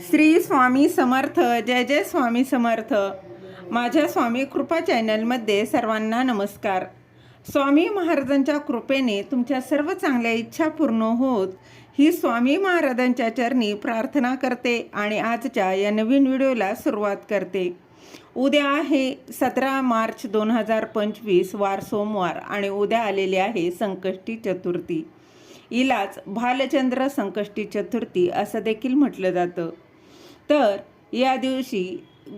श्री स्वामी समर्थ जय जय स्वामी समर्थ. माझ्या स्वामी कृपा चॅनलमध्ये सर्वांना नमस्कार. स्वामी महाराजांच्या कृपेने तुमच्या सर्व चांगल्या इच्छा पूर्ण होत ही स्वामी महाराजांच्या चरणी प्रार्थना करते आणि आजच्या या नवीन व्हिडिओला सुरुवात करते. उद्या आहे सतरा मार्च दोन हजार पंचवीस वार सोमवार आणि उद्या आलेली आहे संकष्टी चतुर्थी. हिलाच भालचंद्र संकष्टी चतुर्थी असं देखील म्हटलं जातं. तर या दिवशी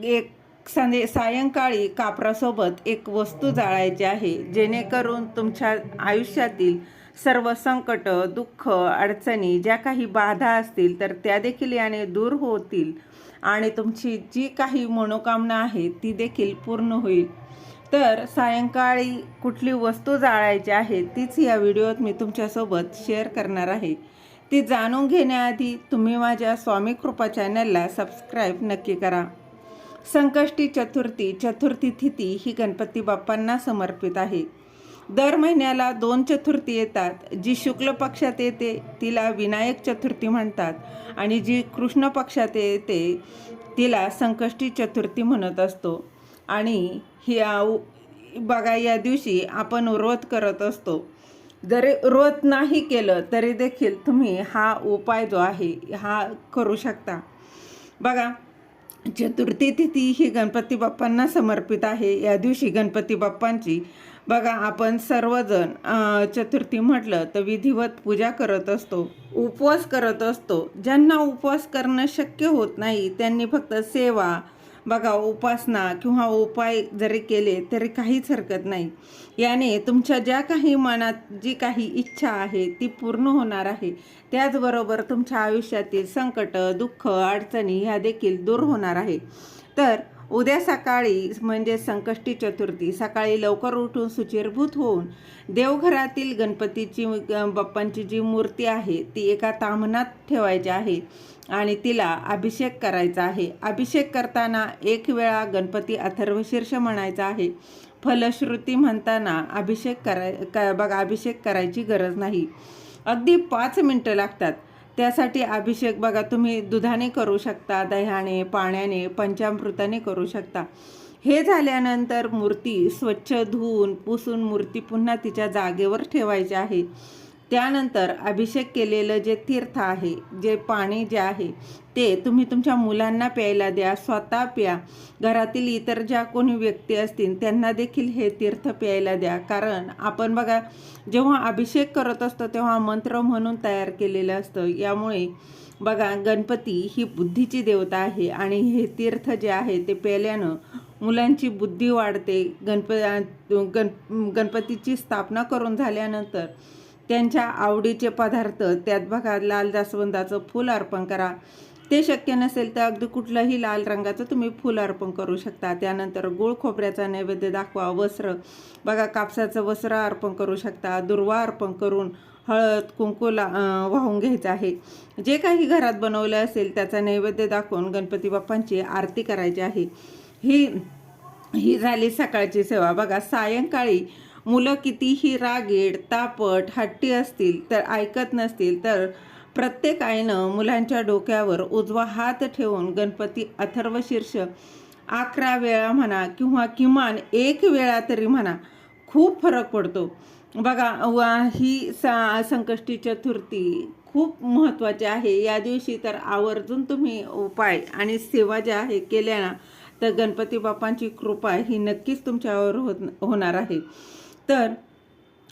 एक संदे सायंकाळी कापरासोबत एक वस्तू जाळायची आहे जेणेकरून तुमच्या आयुष्यातील सर्व संकट दुःख अडचणी ज्या काही बाधा असतील तर त्या देखील याने दूर होतील आणि तुमची जी काही मनोकामना आहे ती देखील पूर्ण होईल. तर सायंकाळी कुठली वस्तू जाळायची आहे तीच या व्हिडिओत मी तुमच्यासोबत शेअर करणार आहे. ती जाणून घेण्याआधी तुम्ही माझ्या स्वामी कृपा चॅनलला सबस्क्राईब नक्की करा. संकष्टी चतुर्थी चतुर्थी तिथी ही गणपती बाप्पांना समर्पित आहे. दर महिन्याला दोन चतुर्थी येतात. जी शुक्ल पक्षात येते तिला विनायक चतुर्थी म्हणतात आणि जी कृष्ण पक्षात येते तिला संकष्टी चतुर्थी म्हणत असतो. आणि ही आऊ- बघा या दिवशी आपण व्रत करत असतो. जरी रोज नाही केलं तरी देखील तुम्ही हा उपाय जो आहे हा करू शकता. बघा चतुर्थी तिथी ही गणपती बाप्पांना समर्पित आहे. या दिवशी गणपती बाप्पांची बघा आपण सर्वजण चतुर्थी म्हटलं तर विधिवत पूजा करत असतो उपवास करत असतो. ज्यांना उपवास करणं शक्य होत नाही त्यांनी फक्त सेवा बघा उपासना किंवा उपाय जरी केले तरी काहीच हरकत नाही. याने तुमच्या ज्या काही मनात जी काही इच्छा आहे ती पूर्ण होणार आहे. त्याचबरोबर तुमच्या आयुष्यातील संकट दुःख अडचणी ह्या देखील दूर होणार आहे. तर उद्या सकाळी म्हणजे संकष्टी चतुर्थी सकाळी लवकर उठून सुचिरभूत होऊन देवघरातील गणपतीची ग- बाप्पांची जी मूर्ती आहे ती एका तामणात ठेवायची आहे आणि तिला अभिषेक करायचा आहे. अभिषेक करताना एक वेळा गणपती अथर्वशीर्ष म्हणायचा आहे. फलश्रुती म्हणताना अभिषेक कराय क बघा अभिषेक करायची गरज नाही. अगदी पाच मिनटं लागतात. त्यासाठी अभिषेक बघा तुम्ही दुधाने करू शकता दह्याने पाण्याने पंचामृताने करू शकता. हे झाल्यानंतर मूर्ती स्वच्छ धुवून पुसून मूर्ती पुन्हा तिच्या जागेवर ठेवायची आहे. त्यानंतर अभिषेक केलेलं जे तीर्थ आहे जे पाणी जे आहे ते तुम्ही तुमच्या मुलांना प्यायला द्या स्वतः प्या. घरातील इतर ज्या कोणी व्यक्ती असतील त्यांना देखील हे तीर्थ प्यायला द्या. कारण आपण बघा जेव्हा अभिषेक करत असतो तेव्हा मंत्र म्हणून तयार केलेलं असतं. यामुळे बघा गणपती ही बुद्धीची देवता आहे आणि हे तीर्थ जे आहे ते प्यायल्यानं मुलांची बुद्धी वाढते. गणप गण गणपतीची स्थापना करून झाल्यानंतर त्यांच्या आवडीचे पदार्थ त्यात बघा लाल जास्वंदाचं फूल अर्पण करा. ते शक्य नसेल तर अगदी कुठलंही लाल रंगाचं तुम्ही फूल अर्पण करू शकता. त्यानंतर गुळ खोबऱ्याचा नैवेद्य दाखवा वस्त्र. बघा कापसाचं वस्त्र अर्पण करू शकता. दुर्वा अर्पण करून हळद कुंकूला वाहून घ्यायचं आहे. जे काही घरात बनवलं असेल त्याचा नैवेद्य दाखवून गणपती बाप्पांची आरती करायची आहे. ही ही झाली सकाळची सेवा. बघा सायंकाळी मुलं कितीही रागीड तापट हट्टी असतील तर ऐकत नसतील तर प्रत्येक आईनं मुलांच्या डोक्यावर उजवा हात ठेवून गणपती अथर्वशीर्ष अकरा वेळा म्हणा किंवा किमान एक वेळा तरी म्हणा खूप फरक पडतो. बघा वा- ही सा संकष्टी चतुर्थी खूप महत्त्वाची आहे. या दिवशी तर आवर्जून तुम्ही उपाय आणि सेवा ज्या आहे केल्या ना तर गणपती बाप्पांची कृपा ही नक्कीच तुमच्यावर होत होणार आहे. तर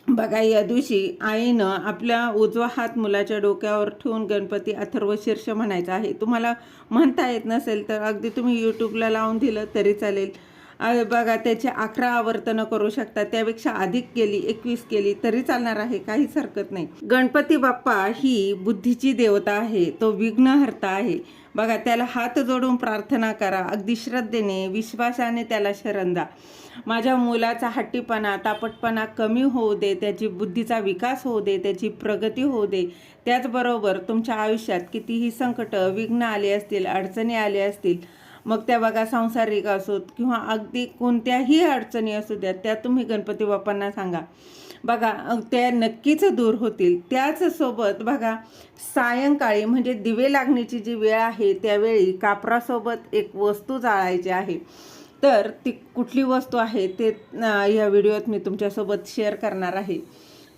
बघा या दिवशी आईनं आपला उजवा हात मुलाच्या डोक्यावर ठेवून गणपती अथर्वशीर्ष म्हणायचा आहे. तुम्हाला म्हणता येत नसेल तर अगदी तुम्ही यूट्यूबला लावून दिलं तरी चालेल. बघा त्याचे अकरा आवर्तनं करू शकता. त्यापेक्षा अधिक केली एकवीस केली तरी चालणार आहे. काहीच हरकत नाही. गणपती बाप्पा ही बुद्धीची देवता आहे. तो विघ्नहर्ता आहे. बघा त्याला हात जोडून प्रार्थना करा. अगदी श्रद्धेने विश्वासाने त्याला शरण द्या. माझ्या मुलाचा हट्टीपणा तापटपणा कमी होऊ दे. त्याची बुद्धीचा विकास होऊ दे. त्याची प्रगती होऊ दे. त्याचबरोबर तुमच्या आयुष्यात कितीही संकट विघ्न आले असतील अडचणी आले असतील मग त्या बघा सांसारिक असोत किंवा अगदी कोणत्याही अडचणी असू द्या त्या तुम्ही गणपती बाप्पांना सांगा. बघा त्या नक्कीच दूर होतील. त्याचसोबत बघा सायंकाळी म्हणजे दिवे लागण्याची जी वेळ आहे त्यावेळी कापरासोबत एक वस्तू जाळायची आहे. तर ती कुठली वस्तू आहे ते या व्हिडिओत मी तुमच्यासोबत शेअर करणार आहे.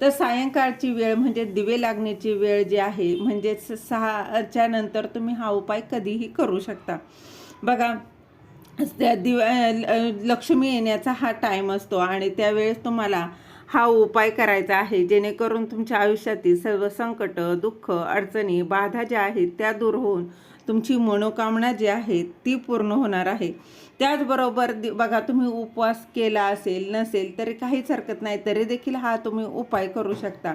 तर सायंकाळची वेळ म्हणजे दिवे लागण्याची वेळ जी आहे म्हणजेच सहाच्या नंतर तुम्ही हा उपाय कधीही करू शकता. बघा त्या दिव लक्ष्मी येण्याचा हा टाईम असतो आणि त्यावेळेस तुम्हाला हा उपाय करायचा आहे. जेणेकरून तुमच्या आयुष्यातील सर्व संकट दुःख अडचणी बाधा ज्या आहेत त्या दूर होऊन तुमची मनोकामना जी आहे ती पूर्ण होणार आहे. त्याचबरोबर दि- बघा तुम्ही उपवास केला असेल नसेल तरी काहीच हरकत नाही तरी देखील हा तुम्ही उपाय करू शकता.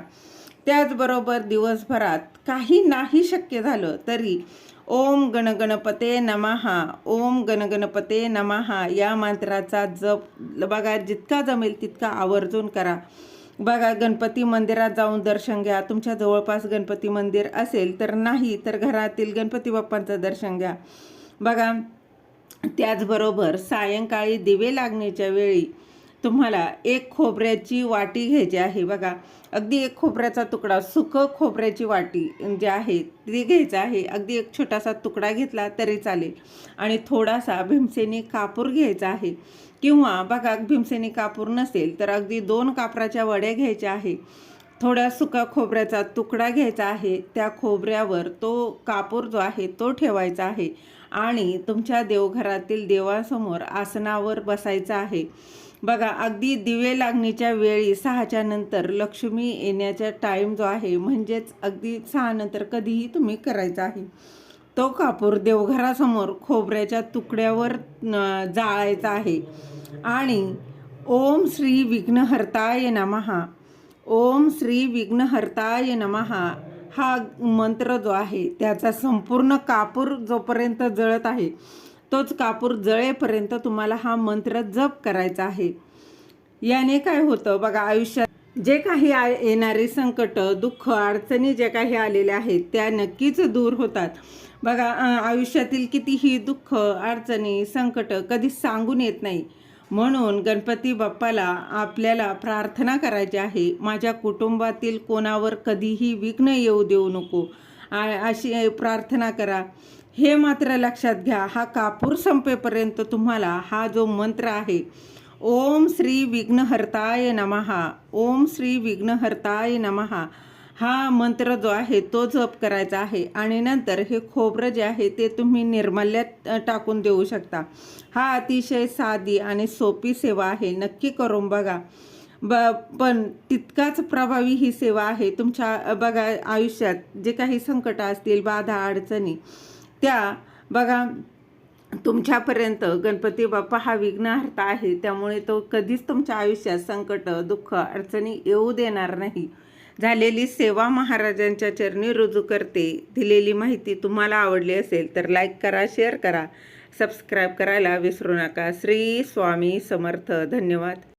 त्याचबरोबर दिवसभरात काही नाही शक्य झालं तरी ओम गणगणपते नमहा. ओम गणगणपते नमहा. या मंत्राचा जप बघा जितका जमेल तितका आवर्जून करा. बघा गणपती मंदिरात जाऊन दर्शन घ्या. तुमच्या जवळपास गणपती मंदिर असेल तर नाही तर घरातील गणपती बाप्पांचं दर्शन घ्या. बघा त्याचबरोबर सायंकाळी दिवे लागण्याच्या वेळी तुम्हाला एक खोबऱ्याची वाटी घ्यायची आहे. बघा अगदी एक खोबऱ्याचा तुकडा सुकं खोबऱ्याची वाटी जे आहे ती घ्यायचं आहे. अगदी एक छोटासा तुकडा घेतला तरी चालेल. आणि थोडासा भीमसेनी कापूर घ्यायचा आहे. किंवा बघा भीमसेनी कापूर नसेल तर अगदी दोन कापराच्या वड्या घ्यायच्या आहे. थोड्या सुका खोबऱ्याचा तुकडा घ्यायचा आहे. त्या खोबऱ्यावर तो कापूर जो आहे तो ठेवायचा आहे. आणि तुमच्या देवघरातील देवासमोर आसनावर बसायचं आहे. बघा अगदी दिवे लागणीच्या वेळी सहाच्या नंतर लक्ष्मी येण्याचा टाईम जो आहे म्हणजेच अगदी सहा नंतर कधीही तुम्ही करायचा आहे. तो कापूर देवघरासमोर खोबऱ्याच्या तुकड्यावर जाळायचा आहे. आणि ओम श्री विघ्नहर्ताय नमहा ओम श्री विघ्नहर्ताय नमहा हा मंत्र जो आहे त्याचा संपूर्ण कापूर जोपर्यंत जळत आहे तोच कापूर जळेपर्यंत तुम्हाला हा मंत्र जप करायचा आहे. याने काय होतं? बघा आयुष्यात जे काही आ येणारे संकट दुःख अडचणी जे काही आलेल्या आहेत त्या नक्कीच दूर होतात. बघा आयुष्यातील कितीही दुःख अडचणी संकट कधी सांगून येत नाही. म्हणून गणपती बाप्पाला आपल्याला प्रार्थना करायची आहे. माझ्या कुटुंबातील कोणावर कधीही विघ्न येऊ देऊ नको. आ- अशी प्रार्थना करा. हे मात्र लक्षात घ्या हा कापूर संपेपर्यंत तुम्हाला हा जो मंत्र आहे ओम श्री विघ्नहर्ताय नमहा ओम श्री विघ्नहर्ताय नमहा हा मंत्र जो आहे तो जप करायचा आहे. आणि नंतर हे खोबरं जे आहे ते तुम्ही निर्मल्यात टाकून देऊ शकता. हा अतिशय साधी आणि सोपी सेवा आहे. नक्की करून बघा. ब पण तितकाच प्रभावी ही सेवा आहे तुमच्या बघा आयुष्यात. जे काही संकट असतील बाधा अडचणी त्या बघा तुमच्यापर्यंत गणपती बाप्पा हा विघ्नहर्ता आहे. त्यामुळे तो कधीच तुमच्या आयुष्यात संकट दुःख अडचणी येऊ देणार नाही. झालेली सेवा महाराजांच्या चरणी रुजू करते. दिलेली माहिती तुम्हाला आवडली असेल तर लाईक करा शेअर करा. सबस्क्राईब करायला विसरू नका. श्री स्वामी समर्थ. धन्यवाद.